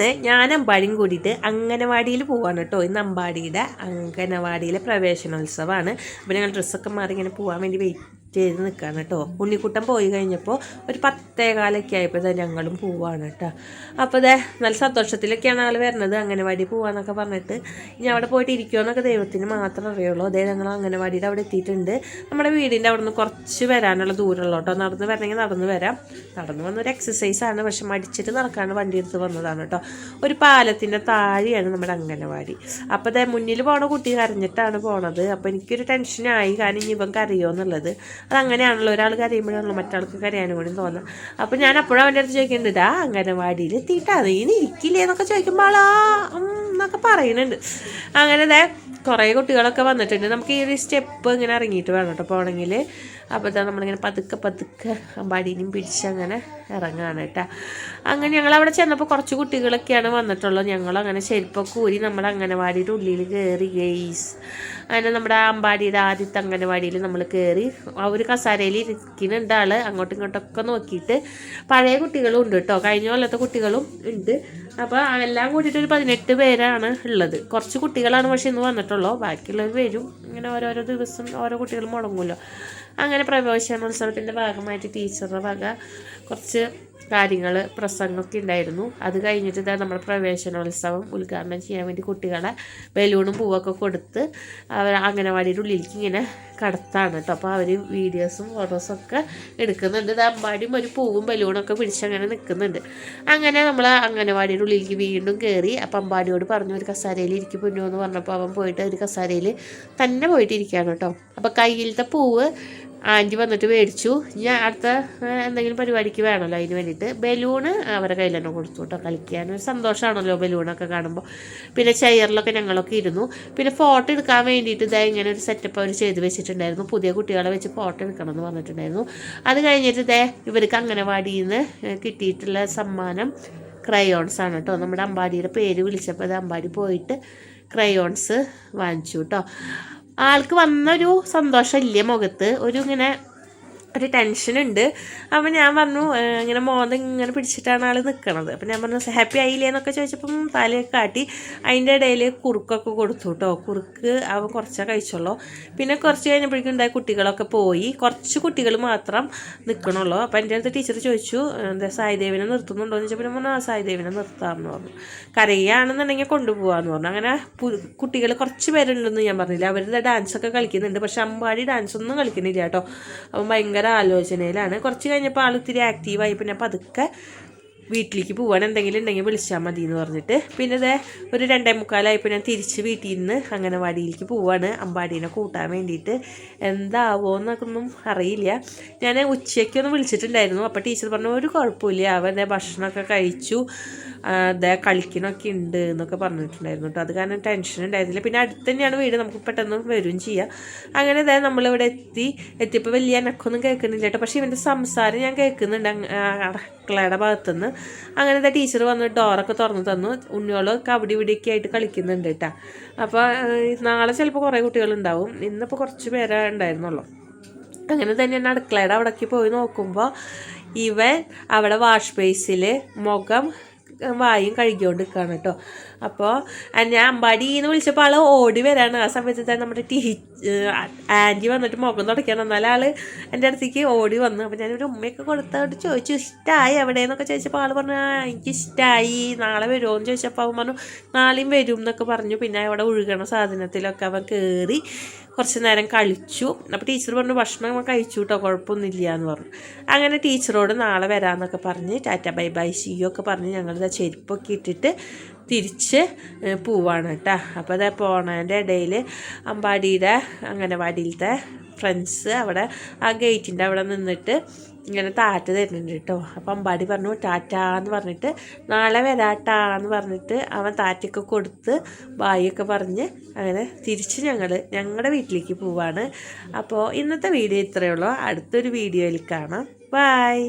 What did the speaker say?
ഇന്ന് ഞാൻ അമ്പാടിയും കൂടിയിട്ട് അംഗനവാടിയിൽ പോവാണ് കേട്ടോ. ഇന്ന് അമ്പാടിയുടെ അംഗനവാടിയിലെ പ്രവേശനോത്സവമാണ്. അപ്പോൾ ഞങ്ങൾ ഡ്രസ്സൊക്കെ മാറി ഇങ്ങനെ പോകാൻ വേണ്ടി വെയിറ്റ് ചെയ്ത് നിൽക്കുകയാണ് കേട്ടോ. ഉണ്ണിക്കുട്ടൻ പോയി കഴിഞ്ഞപ്പോൾ ഒരു പത്തേകാലൊക്കെ ആയപ്പോൾ ഇതാ ഞങ്ങളും പോവാണ് കേട്ടോ. അപ്പോൾ ഇതേ നല്ല സന്തോഷത്തിലൊക്കെയാണ് ആൾ വരുന്നത്. അംഗനവാടി പോവാന്നൊക്കെ പറഞ്ഞിട്ട് ഇനി അവിടെ പോയിട്ട് ഇരിക്കുമെന്നൊക്കെ ദൈവത്തിന് മാത്രം അറിയുള്ളൂ. അതേ ഞങ്ങൾ അംഗനവാടിയുടെ അവിടെ എത്തിയിട്ടുണ്ട്. നമ്മുടെ വീടിന്റെ അവിടെ നിന്ന് കുറച്ച് വരാനുള്ള ദൂരമുള്ളൂ കേട്ടോ. നടന്ന് വരണമെങ്കിൽ നടന്ന് വരാം. നടന്ന് വന്നൊരു എക്സസൈസാണ് പക്ഷെ മടിച്ചിട്ട് നടക്കാണ്ട് വണ്ടി എടുത്ത് വന്നതാണ് കേട്ടോ. ഒരു പാലത്തിന്റെ താഴെയാണ് നമ്മുടെ അംഗനവാടി. അപ്പോൾ അതേ മുന്നിൽ പോണ കുട്ടി കരഞ്ഞിട്ടാണ് പോണത്. അപ്പോൾ എനിക്കൊരു ടെൻഷനായി കാരണം ഇനി ഇവൻ കരയോ എന്നുള്ളത്. അതങ്ങനെയാണല്ലോ. ഒരാൾ കരയുമ്പോഴാണല്ലോ മറ്റാൾക്ക് കരയാനും കൂടി തോന്നുന്നത്. അപ്പോൾ ഞാൻ അപ്പോഴും അവന്റെ അടുത്ത് ചോദിക്കുന്നുണ്ട് ഇതാ അംഗനവാടിയിൽ എത്തിയിട്ടാ നീ ഇരിക്കില്ലേ? എന്നൊക്കെ ചോദിക്കുമ്പോൾ എന്നൊക്കെ പറയുന്നുണ്ട്. അങ്ങനെ ദേ കുറേ കുട്ടികളൊക്കെ വന്നിട്ടുണ്ട്. നമുക്ക് ഈ ഒരു സ്റ്റെപ്പ് ഇങ്ങനെ ഇറങ്ങിയിട്ട് വേണം കേട്ടോ പോകണമെങ്കിൽ അപ്പോൾ ഇതാ നമ്മളിങ്ങനെ പതുക്കെ പതുക്കെ അമ്പാടീനും പിടിച്ച് അങ്ങനെ ഇറങ്ങുകയാണ് കേട്ടോ. അങ്ങനെ ഞങ്ങൾ അവിടെ ചെന്നപ്പോൾ കുറച്ച് കുട്ടികളൊക്കെയാണ് വന്നിട്ടുള്ളത്. ഞങ്ങളങ്ങനെ ചെരുപ്പൊക്കെ ഊരി അങ്ങനെ അംഗനവാടിയുടെ ഉള്ളിൽ കയറി ഗെയ്സ്. അങ്ങനെ നമ്മുടെ അമ്പാടിയുടെ ആദ്യത്തെ അംഗനവാടിയിൽ നമ്മൾ കയറി ആ ഒരു കസാരയിൽ ഇരിക്കുന്നുണ്ട് ആൾ അങ്ങോട്ടും ഇങ്ങോട്ടൊക്കെ നോക്കിയിട്ട് പഴയ കുട്ടികളും ഉണ്ട് കേട്ടോ. കഴിഞ്ഞ കൊല്ലത്തെ കുട്ടികളും ഉണ്ട്. അപ്പോൾ എല്ലാം കൂടിയിട്ട് ഒരു പതിനെട്ട് പേരാണ് ഉള്ളത്. കുറച്ച് കുട്ടികളാണ് പക്ഷേ ഇന്ന് വന്നിട്ടുള്ളൂ. ബാക്കിയുള്ളവർ വരും. ഇങ്ങനെ ഓരോരോ ദിവസം ഓരോ കുട്ടികൾ മുടങ്ങുമല്ലോ അങ്ങനെ പ്രവേശനോത്സവത്തിന്റെ ഭാഗമായിട്ട് ടീച്ചറുടെ വക കുറച്ച് കാര്യങ്ങൾ പ്രസംഗമൊക്കെ ഉണ്ടായിരുന്നു. അത് കഴിഞ്ഞിട്ട് ഇതാ നമ്മുടെ പ്രവേശനോത്സവം ഉദ്ഘാടനം ചെയ്യാൻ വേണ്ടി കുട്ടികളെ ബലൂണും പൂവൊക്കെ കൊടുത്ത് അവർ അംഗനവാടിയുടെ ഉള്ളിലേക്ക് ഇങ്ങനെ കടത്താണ് കേട്ടോ. അപ്പോൾ അവർ വീഡിയോസും ഫോട്ടോസും ഒക്കെ എടുക്കുന്നുണ്ട്. ഇത് അമ്പാടിയും ഒരു പൂവും ബലൂണൊക്കെ പിടിച്ചങ്ങനെ നിൽക്കുന്നുണ്ട്. അങ്ങനെ നമ്മൾ അംഗനവാടിയുടെ ഉള്ളിലേക്ക് വീണ്ടും കയറി. അപ്പം അമ്പാടിയോട് പറഞ്ഞു ഒരു കസാരയിൽ ഇരിക്കും പൊന്നു എന്ന് പറഞ്ഞപ്പോൾ അവൻ പോയിട്ട് ഒരു കസാരയിൽ തന്നെ പോയിട്ട് ഇരിക്കുകയാണ് കേട്ടോ. അപ്പോൾ കയ്യിലത്തെ പൂവ് ആന്റി വന്നിട്ട് മേടിച്ചു. ഞാൻ അടുത്ത എന്തെങ്കിലും പരിപാടിക്ക് വേണമല്ലോ അതിന് വേണ്ടിയിട്ട്. ബലൂണ് അവരുടെ കയ്യിൽ തന്നെ കൊടുത്തു കേട്ടോ കളിക്കാൻ. ഒരു സന്തോഷമാണല്ലോ ബലൂണൊക്കെ കാണുമ്പോൾ. പിന്നെ ചെയറിലൊക്കെ ഞങ്ങളൊക്കെ ഇരുന്നു. പിന്നെ ഫോട്ടോ എടുക്കാൻ വേണ്ടിയിട്ട് ഇതാ ഇങ്ങനെ ഒരു സെറ്റപ്പ് അവർ ചെയ്ത് വെച്ചിട്ടുണ്ടായിരുന്നു. പുതിയ കുട്ടികളെ വെച്ച് ഫോട്ടോ എടുക്കണം എന്ന് പറഞ്ഞിട്ടുണ്ടായിരുന്നു. അത് കഴിഞ്ഞിട്ട് ഇതേ ഇവർക്ക് അംഗനവാടിയിൽ നിന്ന് കിട്ടിയിട്ടുള്ള സമ്മാനം ക്രയോൺസ് ആണ് കേട്ടോ. നമ്മുടെ അമ്പാടിയുടെ പേര് വിളിച്ചപ്പോൾ അത് അമ്പാടി പോയിട്ട് ക്രയോൺസ് വാങ്ങിച്ചു കേട്ടോ. ആൾക്ക് വന്നൊരു സന്തോഷമില്ല മുഖത്ത്? ഒരു ഇങ്ങനെ ഒരു ടെൻഷനുണ്ട് അപ്പം ഞാൻ പറഞ്ഞു ഇങ്ങനെ മോന്ത ഇങ്ങനെ പിടിച്ചിട്ടാണ് ആൾ നിൽക്കണത് അപ്പം ഞാൻ പറഞ്ഞു ഹാപ്പി ആയില്ലേ? എന്നൊക്കെ ചോദിച്ചപ്പം തലയൊക്കെ കാട്ടി അതിന്റെ ഇടയിൽ കുറുക്കൊക്കെ കൊടുത്തു കേട്ടോ കുറുക്ക് അവൻ കുറച്ചേ കഴിച്ചുള്ളൂ. പിന്നെ കുറച്ച് കഴിഞ്ഞപ്പോഴേക്കും ഉണ്ടായ കുട്ടികളൊക്കെ പോയി. കുറച്ച് കുട്ടികൾ മാത്രം നിൽക്കണുള്ളൂ അപ്പം എന്റെ അടുത്ത് ടീച്ചർ ചോദിച്ചു എന്താ സായിദേവിനെ നിർത്തുന്നുണ്ടോ? എന്ന് ചോദിച്ചപ്പോൾ ഞാൻ പറഞ്ഞു ആ സായിദേവിനെ നിർത്താമെന്ന് പറഞ്ഞു. കരയുകയാണെന്നുണ്ടെങ്കിൽ കൊണ്ടുപോകാമെന്ന് പറഞ്ഞു. അങ്ങനെ കുട്ടികൾ കുറച്ച് പേരുണ്ടെന്ന് ഞാൻ പറഞ്ഞില്ല? അവരുടെ ഡാൻസൊക്കെ കളിക്കുന്നുണ്ട്. പക്ഷെ അമ്പാടി ഡാൻസ് ഒന്നും കളിക്കുന്നില്ല കേട്ടോ അപ്പം ഭയങ്കര ഭയങ്കര ആലോചനയിലാണ്. കുറച്ച് കഴിഞ്ഞപ്പോൾ ആൾ ഇത്തിരി ആക്റ്റീവായി പിന്നെ പതുക്കെ വീട്ടിലേക്ക് പോകാൻ എന്തെങ്കിലും ഉണ്ടെങ്കിൽ വിളിച്ചാൽ മതി എന്ന് പറഞ്ഞിട്ട്. പിന്നെ ഇതേ ഒരു രണ്ടേ മുക്കാലായപ്പോൾ ഞാൻ തിരിച്ച് വീട്ടിൽ നിന്ന് അംഗനവാടിയിലേക്ക് പോവാണ്. അമ്പാടീനെ കൂട്ടാൻ വേണ്ടിയിട്ട് എന്താവോ എന്നൊന്നും അറിയില്ല. ഞാൻ ഉച്ചയ്ക്കൊന്ന് വിളിച്ചിട്ടുണ്ടായിരുന്നു. അപ്പോൾ ടീച്ചർ പറഞ്ഞു ഒരു കുഴപ്പമില്ല. അവന്റെ ഭക്ഷണമൊക്കെ കഴിച്ചു. അതേ കളിക്കണമൊക്കെ ഉണ്ട് എന്നൊക്കെ പറഞ്ഞിട്ടുണ്ടായിരുന്നു കേട്ടോ. അത് കാരണം ടെൻഷൻ ഉണ്ടായിരുന്നില്ല. പിന്നെ അടുത്ത് തന്നെയാണ് വീട്. നമുക്ക് പെട്ടെന്ന് വരും ചെയ്യാം. അങ്ങനെ അതായത് നമ്മളിവിടെ എത്തി. എത്തിയപ്പോൾ വലിയ എനക്കൊന്നും കേൾക്കുന്നില്ല കേട്ടോ. പക്ഷേ ഇവന്റെ സംസാരം ഞാൻ കേൾക്കുന്നുണ്ട്. അടുക്കളയുടെ ഭാഗത്തുനിന്ന് അങ്ങനെ ടീച്ചർ വന്ന് ഡോറൊക്കെ തുറന്ന് തന്നു. ഉണ്ണിയോൾ കബഡി ഇവിടെയൊക്കെ ആയിട്ട് കളിക്കുന്നുണ്ട് കേട്ടോ. അപ്പോൾ നാളെ ചിലപ്പോൾ കുറേ കുട്ടികളുണ്ടാവും. ഇന്നിപ്പോൾ കുറച്ച് പേരേ ഉണ്ടായിരുന്നുള്ളൂ. അങ്ങനെ തന്നെ തന്നെയാണ് അടുക്കളയുടെ അവിടേക്ക് പോയി നോക്കുമ്പോൾ ഇവൻ അവിടെ വാഷ് ബേസിൽ മുഖം വായും കഴുകിക്കൊണ്ട് നിൽക്കുകയാണ് കേട്ടോ. അപ്പോൾ ഞാൻ അമ്പാടി എന്ന് വിളിച്ചപ്പോൾ ആൾ ഓടി വരാണ്. ആ സമയത്ത് തന്നെ നമ്മുടെ ടീ ആന്റി വന്നിട്ട് മുഖം തുടയ്ക്കാൻ എന്നാൽ ആൾ എന്റെ അടുത്തേക്ക് ഓടി വന്നു. അപ്പോൾ ഞാനൊരു ഉമ്മയൊക്കെ കൊടുത്തോട്ട് ചോദിച്ചു ഇഷ്ടമായി എവിടെയെന്നൊക്കെ ചോദിച്ചപ്പോൾ ആൾ പറഞ്ഞു എനിക്ക് ഇഷ്ടമായി നാളെ വരുമോ എന്ന് ചോദിച്ചപ്പോൾ അവൻ പറഞ്ഞു നാളെയും വരും എന്നൊക്കെ പറഞ്ഞു. പിന്നെ അവിടെ ഒഴുകണ സാധനത്തിലൊക്കെ അവൻ കയറി കുറച്ച് നേരം കളിച്ചു. അപ്പോൾ ടീച്ചർ പറഞ്ഞു ഭക്ഷണം കഴിച്ചു കേട്ടോ കുഴപ്പമൊന്നുമില്ല എന്ന് പറഞ്ഞു. അങ്ങനെ ടീച്ചറോട് നാളെ വരാമെന്നൊക്കെ പറഞ്ഞ് ടാറ്റ ബൈ ബൈ ഷിയോ ഒക്കെ പറഞ്ഞ് ഞങ്ങളിതാ ചെരുപ്പൊക്കെ ഇട്ടിട്ട് തിരിച്ച് പോവാണ് കേട്ടോ. അപ്പോൾ അത് പോണതിന്റെ ഇടയിൽ അമ്പാടിയുടെ അംഗനവാടിയിലത്തെ ഫ്രണ്ട്സ് അവിടെ ആ ഗേറ്റിന്റെ അവിടെ നിന്നിട്ട് ഇങ്ങനെ താറ്റ തരുന്നുണ്ട് കേട്ടോ. അപ്പം അമ്പാടി പറഞ്ഞു ടാറ്റാ എന്ന് പറഞ്ഞിട്ട് നാളെ വരാട്ടാ എന്ന് പറഞ്ഞിട്ട് അവൻ താറ്റയൊക്കെ കൊടുത്ത് ബായിയൊക്കെ പറഞ്ഞ് അങ്ങനെ തിരിച്ച് ഞങ്ങൾ ഞങ്ങളുടെ വീട്ടിലേക്ക് പോവാണ്. അപ്പോൾ ഇന്നത്തെ വീഡിയോ ഇത്രയേ ഉള്ളൂ. അടുത്തൊരു വീഡിയോയിൽ കാണാം. ബായ്